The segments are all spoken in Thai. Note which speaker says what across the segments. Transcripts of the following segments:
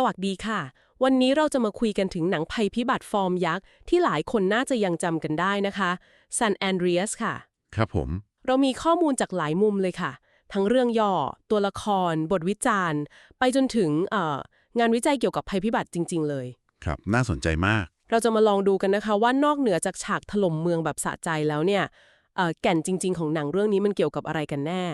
Speaker 1: สวัสดีค่ะ วันนี้เราจะมาคุยกันถึงหนังภัยพิบัติฟอร์มยักษ์ ที่หลายคนน่าจะยังจำกันได้นะคะ San Andreas ค่ะ
Speaker 2: ครับผม
Speaker 1: เรามีข้อมูลจากหลายมุมเลยค่ะ ทั้งเรื่องย่อ ตัวละคร บทวิจารณ์ ไปจนถึงเอ่องานวิจัยเกี่ยวกับภัยพิบัติจริง ๆ เลย
Speaker 2: ครับ น่าสนใจมาก
Speaker 1: เราจะมาลองดูกันนะคะว่านอกเหนือจากฉากถล่มเมืองแบบสะใจแล้วเนี่ยเอ่อแก่นจริง ๆ ของหนังเรื่องนี้มันเกี่ยวกับอะไรกันแน่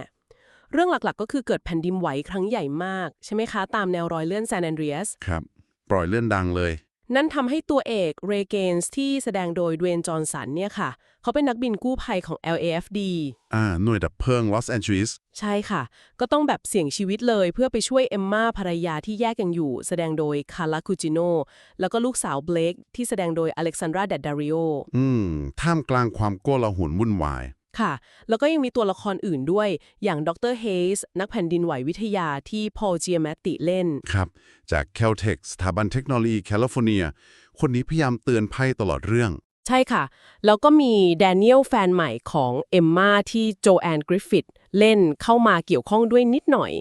Speaker 1: เรื่องหลักๆ ก็คือเกิดแผ่นดินไหวครั้งใหญ่มาก ใช่ไหมคะ ตามแนวรอยเลื่อนแซนแอนเดรียส
Speaker 2: ครับ ปล่อยเลื่อนดังเลย
Speaker 1: นั่นทำให้ตัวเอกเรเกนส์ที่แสดงโดยดเวนจอห์นสันเนี่ยค่ะ เขาเป็นนักบินกู้ภัยของ LAFD
Speaker 2: อ่า หน่วยดับเพลิงลอสแอนเจลิส
Speaker 1: ใช่ค่ะ ก็ต้องแบบเสี่ยงชีวิตเลยเพื่อไปช่วยเอมมาภรรยาที่แยกกันอยู่ แสดงโดยคาร์ลาคูจิโนแล้วก็ลูกสาวเบลกที่แสดงโดยอเล็กซานดราเดดดาริโอ
Speaker 2: อืม ท่ามกลางความโกลาหลวุ่นวาย
Speaker 1: ค่ะ แล้วก็ยังมีตัวละครอื่นด้วย อย่างดรเฮสนักแผ่นดินไหววิทยาที่พอลเจียแมตติเล่น
Speaker 2: ครับ จาก Caltech สถาบันเทคโนโลยีแคลิฟอร์เนีย คนนี้พยายามเตือนภัยตลอดเรื่อง
Speaker 1: ใช่ค่ะ แล้วก็มีแดเนียลแฟนใหม่ของเอมมาที่โจแอนกริฟฟิธเล่นเข้ามาเกี่ยวข้องด้วยนิดหน่อย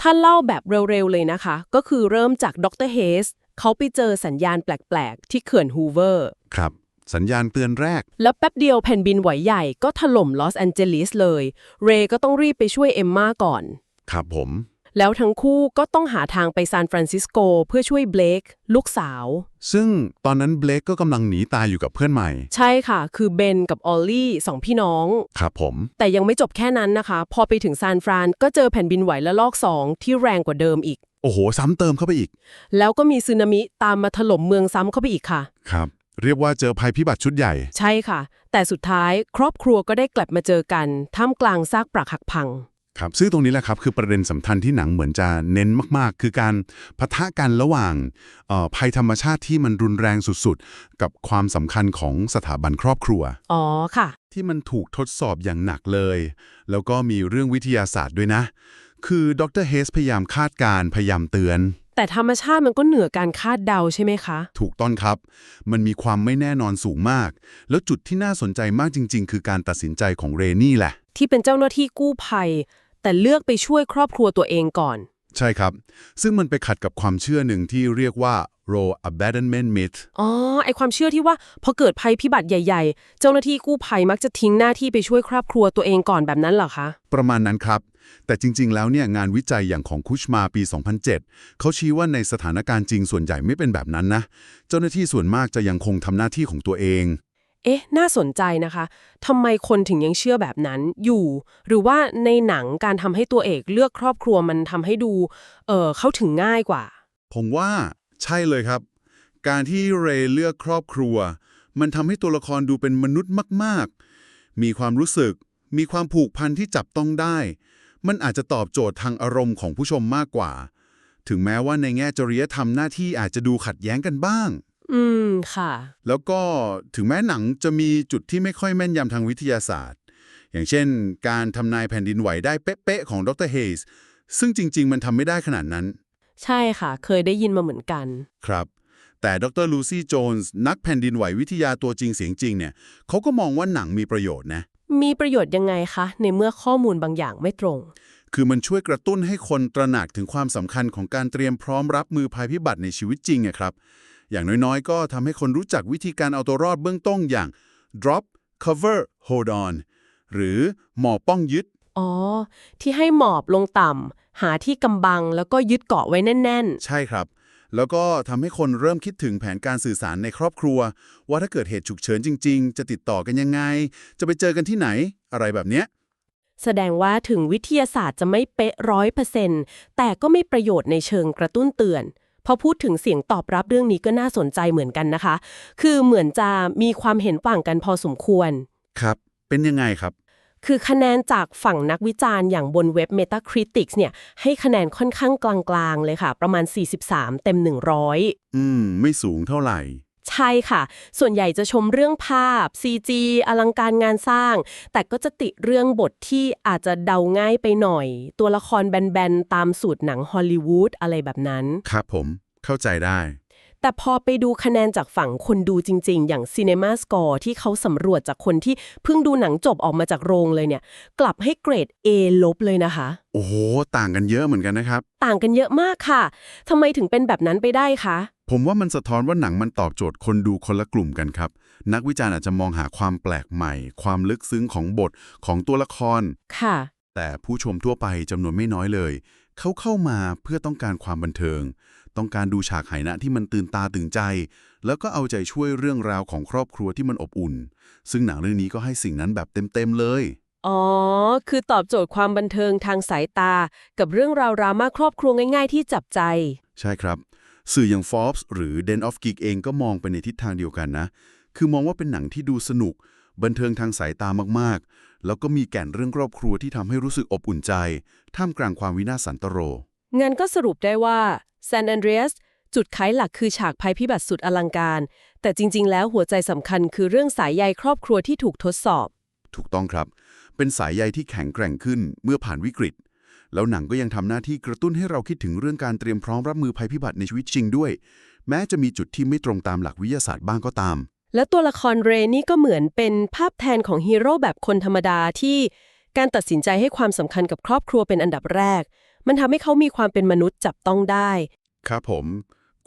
Speaker 1: ถ้าเล่าแบบเร็วๆเลยนะคะ ก็คือเริ่มจากดรเฮสเขาไปเจอสัญญาณแปลกๆ ที่เขื่อนฮูเวอร์
Speaker 2: ครับ สัญญาณเตือนแรก
Speaker 1: แล้วแป๊บเดียวแผ่นดินไหวใหญ่ก็ถล่มลอสแอนเจลิสเลย เรย์ก็ต้องรีบไปช่วยเอมมาก่อน
Speaker 2: ครับผม
Speaker 1: แล้วทั้งคู่ก็ต้องหาทางไปซานฟรานซิสโกเพื่อช่วยเบลกลูกสาว
Speaker 2: ซึ่งตอนนั้นเบลกก็กำลังหนีตายอยู่กับเพื่อนใหม่
Speaker 1: ใช่ค่ะ คือเบนกับออลลี่สองพี่น้อง
Speaker 2: ครับผม
Speaker 1: แต่ยังไม่จบแค่นั้นนะคะ พอไปถึงซานฟรานก็เจอแผ่นดินไหวและลอกสองที่แรงกว่าเดิมอีก
Speaker 2: โอ้โห ซ้ำเติมเข้าไปอีก
Speaker 1: แล้วก็มีสึนามิตามมาถล่มเมืองซ้ำเข้าไปอีกค่ะ
Speaker 2: ครับ เรียกว่าเจอภัยพิบัติชุดใหญ่
Speaker 1: ใช่ค่ะ แต่สุดท้ายครอบครัวก็ได้กลับมาเจอกันท่ามกลางซากปรักหักพัง
Speaker 2: ครับ ซึ่งตรงนี้แหละครับ คือประเด็นสำคัญที่หนังเหมือนจะเน้นมากๆ คือการพะทะกันระหว่างเอ่อภัยธรรมชาติที่มันรุนแรงสุดๆ กับความสำคัญของสถาบันครอบครัว
Speaker 1: อ๋อค่ะ
Speaker 2: ที่มันถูกทดสอบอย่างหนักเลย แล้วก็มีเรื่องวิทยาศาสตร์ด้วยนะ คือดรเฮสพยายามคาดการณ์พยายามเตือน
Speaker 1: แต่ธรรมชาติมันก็เหนือการคาดเดาใช่ไหมคะ
Speaker 2: ถูกต้องครับ มันมีความไม่แน่นอนสูงมาก แล้วจุดที่น่าสนใจมากจริง ๆ คือการตัดสินใจของเรนี่แหละ
Speaker 1: ที่เป็นเจ้าหน้าที่กู้ภัย แต่เลือกไปช่วยครอบครัวตัวเองก่อน
Speaker 2: ใช่ครับ ซึ่งมันไปขัดกับความเชื่อหนึ่งที่เรียกว่า role abandonment myth
Speaker 1: อ๋อ ไอความเชื่อที่ว่าพอเกิดภัยพิบัติใหญ่ ๆ เจ้าหน้าที่กู้ภัยมักจะทิ้งหน้าที่ไปช่วยครอบครัวตัวเองก่อนแบบนั้นเหรอคะ
Speaker 2: ประมาณนั้นครับ แต่จริง ๆ แล้วเนี่ยงานวิจัยอย่างของคุชมาปี 2007 เขาชี้ว่าในสถานการณ์จริงส่วนใหญ่ไม่เป็นแบบนั้นนะ เจ้าหน้าที่ส่วนมากจะยังคงทำหน้าที่ของตัวเอง
Speaker 1: เอ๊ะ น่าสนใจนะคะทำไมคนถึงยังเชื่อแบบนั้นอยู่ หรือว่าในหนังการทำให้ตัวเอกเลือกครอบครัวมันทำให้ดู เออเข้าถึงง่ายกว่า
Speaker 2: ผมว่า ใช่เลยครับ การที่เรย์เลือกครอบครัว มันทำให้ตัวละครดูเป็นมนุษย์มาก ๆ มีความรู้สึก มีความผูกพันที่จับต้องได้ มันอาจจะตอบโจทย์ทางอารมณ์ของผู้ชมมากกว่า ถึงแม้ว่าในแง่จริยธรรมหน้าที่อาจจะดูขัดแย้งกันบ้าง
Speaker 1: อืม ค่ะ
Speaker 2: แล้วก็ถึงแม้หนังจะมีจุดที่ไม่ค่อยแม่นยำทางวิทยาศาสตร์ อย่างเช่น การทำนายแผ่นดินไหวได้เป๊ะๆของดรเฮสซึ่งจริง ๆ มันทำไม่ได้ขนาดนั้น
Speaker 1: ใช่ค่ะ เคยได้ยินมาเหมือนกัน
Speaker 2: ครับ แต่ดรลูซี่โจนส์นักแผ่นดินไหววิทยาตัวจริงเสียงจริงเนี่ยเขาก็มองว่าหนังมีประโยชน์นะ
Speaker 1: มีประโยชน์ยังไงคะ ในเมื่อข้อมูลบางอย่างไม่ตรง
Speaker 2: คือมันช่วยกระตุ้นให้คนตระหนักถึงความสำคัญของการเตรียมพร้อมรับมือภัยพิบัติในชีวิตจริงอะครับ อย่างน้อยๆ ก็ทำให้คนรู้จักวิธีการเอาตัวรอดเบื้องต้นอย่าง drop cover hold on หรือหมอบป้องยึด
Speaker 1: อ๋อ ที่ให้หมอบลงต่ำ หาที่กำบังแล้วก็ยึดเกาะไว้แน่น
Speaker 2: ใช่ครับ แล้วก็ทำให้คนเริ่มคิดถึงแผนการสื่อสารในครอบครัว ว่าถ้าเกิดเหตุฉุกเฉินจริง ๆ จะติดต่อกันยังไง จะไปเจอกันที่ไหน อะไรแบบเนี้ย
Speaker 1: ๆ แสดงว่าถึงวิทยาศาสตร์จะไม่เป๊ะร้อยเปอร์เซ็นต์แต่ก็ไม่ประโยชน์ในเชิงกระตุ้นเตือน พอพูดถึงเสียงตอบรับเรื่องนี้ก็น่าสนใจเหมือนกันนะคะ คือเหมือนจะมีความเห็นต่างกันพอสมควร
Speaker 2: ครับ เป็นยังไงครับ
Speaker 1: คือคะแนนจากฝั่งนักวิจารณ์อย่างบนเว็บ Metacritic เนี่ย ให้คะแนนค่อนข้างกลางๆ เลยค่ะ ประมาณ 43 เต็ม 100
Speaker 2: อืม ไม่สูงเท่าไหร่
Speaker 1: ใช่ค่ะ ส่วนใหญ่จะชมเรื่องภาพ CG อลังการงานสร้าง แต่ก็จะติเรื่องบทที่อาจจะเดาง่ายไปหน่อย ตัวละครแบน ๆ ตามสูตรหนังฮอลลีวูดอะไรแบบนั้น
Speaker 2: ครับผม เข้าใจได้
Speaker 1: แต่พอไปดูคะแนนจากฝั่งคนดูจริง ๆ อย่าง Cinema Score ที่เขาสำรวจจากคนที่เพิ่งดูหนังจบออกมาจากโรงเลยเนี่ย กลับให้เกรด A ลบเลยนะคะ
Speaker 2: โอ้โห ต่างกันเยอะเหมือนกันนะครับ
Speaker 1: ต่างกันเยอะมากค่ะทำไมถึงเป็นแบบนั้นไปได้คะ
Speaker 2: ผมว่ามันสะท้อนว่าหนังมันตอบโจทย์คนดูคนละกลุ่มกันครับ นักวิจารณ์อาจจะมองหาความแปลกใหม่ ความลึกซึ้งของบทของตัวละคร
Speaker 1: ค่ะ
Speaker 2: แต่ผู้ชมทั่วไปจำนวนไม่น้อยเลย เขาเข้ามาเพื่อต้องการความบันเทิง ต้องการดูฉากไหนะที่มันตื่นตาตื่นใจ แล้วก็เอาใจช่วยเรื่องราวของครอบครัวที่มันอบอุ่น ซึ่งหนังเรื่องนี้ก็ให้สิ่งนั้นแบบเต็มๆเลย
Speaker 1: อ๋อ คือตอบโจทย์ความบันเทิงทางสายตา กับเรื่องราวดราม่าครอบครัวง่าย ๆ ที่จับใจ
Speaker 2: ใช่ครับ สื่ออย่าง Forbes หรือ Den of Geek เองก็มองไปในทิศทางเดียวกันนะ คือมองว่าเป็นหนังที่ดูสนุก บันเทิงทางสายตามากๆ แล้วก็มีแก่นเรื่องครอบครัวที่ทำให้รู้สึกอบอุ่นใจ ท่ามกลางความวินาศสันตโร
Speaker 1: งั้นก็สรุปได้ว่าซาน a อนเดรียสจุดขายหลักคือฉากภัยพิบัติสุดอลังการ แต่จริง ๆ แล้วหัวใจสำคัญคือเรื่องสายใยครอบครัวที่ถูกทดสอบ
Speaker 2: ถูกต้องครับ เป็นสายใยที่แข็งแกร่งขึ้นเมื่อผ่านวิกฤต แล้วหนังก็ยังทำหน้าที่กระตุ้นให้เราคิดถึงเรื่องการเตรียมพร้อมรับมือภัยพิบัติในชีวิตจริงด้วย แม้จะมีจุดที่ไม่ตรงตามหลักวิทยาศาสตร์บ้างก็ตาม
Speaker 1: และตัวละครเรนี่ก็เหมือนเป็นภาพแทนของฮีโร่แบบคนธรรมดาที่การตัดสินใจให้ความสำคัญกับครอบครัวเป็นอันดับแรก มันทำให้เขามีความเป็นมนุษย์จับต้องได้
Speaker 2: ครับผม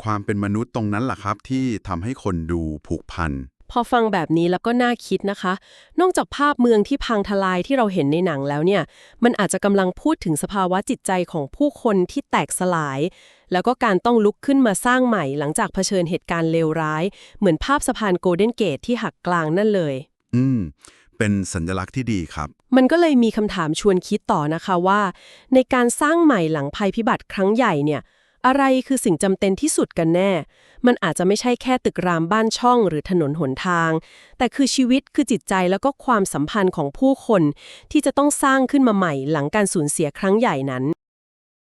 Speaker 2: ความเป็นมนุษย์ตรงนั้นแหละครับที่ทำให้คนดูผูกพัน
Speaker 1: พอฟังแบบนี้แล้วก็น่าคิดนะคะ นอกจากภาพเมืองที่พังทลายที่เราเห็นในหนังแล้วเนี่ย มันอาจจะกำลังพูดถึงสภาวะจิตใจของผู้คนที่แตกสลาย แล้วก็การต้องลุกขึ้นมาสร้างใหม่หลังจากเผชิญเหตุการณ์เลวร้าย เหมือนภาพสะพานโกลเด้นเกตที่หักกลางนั่นเลย
Speaker 2: อืมเป็นสัญลักษณ์ที่ดีครับ
Speaker 1: มันก็เลยมีคำถามชวนคิดต่อนะคะว่า ในการสร้างใหม่หลังภัยพิบัติครั้งใหญ่เนี่ย อะไรคือสิ่งจำเป็นที่สุดกันแน่ มันอาจจะไม่ใช่แค่ตึกรามบ้านช่องหรือถนนหนทาง แต่คือชีวิตคือจิตใจแล้วก็ความสัมพันธ์ของผู้คน ที่จะต้องสร้างขึ้นมาใหม่หลังการสูญเสียครั้งใหญ่นั้น